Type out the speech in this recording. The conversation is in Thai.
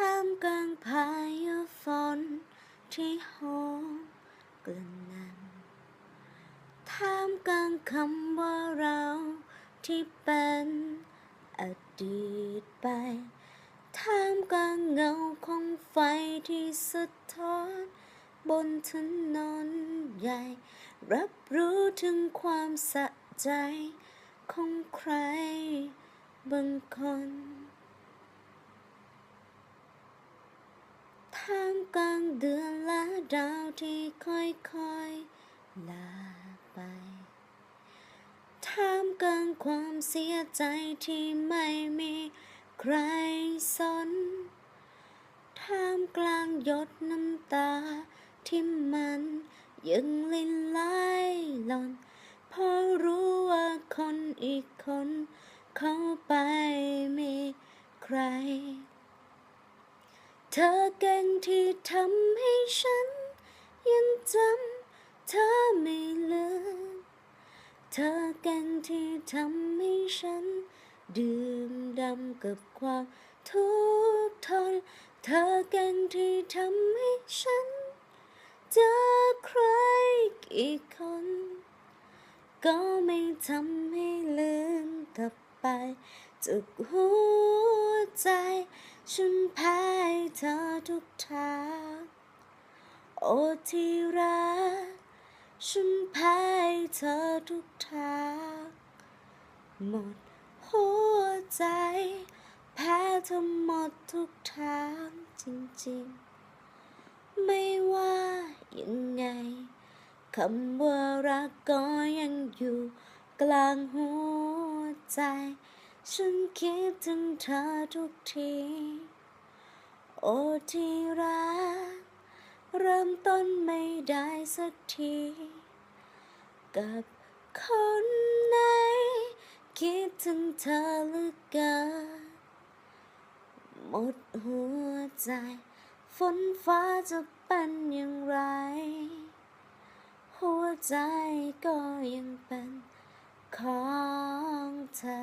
ท่ามกลางพายุฝนที่โหมกระหน่ำท่ามกลางคำว่าเราที่เป็นอดีตไป ท่ามกลางเงาของไฟที่สะท้อนบนถนนใหญ่ รับรู้ถึงความสะใจของใครบางคน ท่าม กลางเดือนและดาวที่ค่อยๆลาไปท่ามกลางความเสียใจที่ไม่มีใครสนท่ามกลางหยดน้ำตาที่มันยังลินไหลหล่นเพราะรู้ว่าคนอีกคน เขาไปมีใคร เธอเก่งที่ทำให้ฉัน ยังจำเธอไม่ลืม เธอเก่งที่ทำให้ฉัน ดื่มดำกับความทุกข์ทน เธอเก่งที่ทำให้ฉัน เจอใครกี่คน ก็ไม่ทำให้ลืมกลับไปจากหัวใจ ฉันแพ้เธอทุกทางโอที่รักฉันแพ้เธอทุกทางหมดหัวใจแพ้เธอหมดทุกทางจริงๆ ไม่ว่ายังไงคำว่ารักก็ยังอยู่กลางหัวใจ ฉันคิดถึงเธอทุกที โอที่รัก เริ่มต้นไม่ได้สักที กับคนไหน คิดถึงเธอเหลือเกินหมดหัวใจ ฝนฟ้าจะเป็นอย่างไร หัวใจก็ยังเป็นของเธอ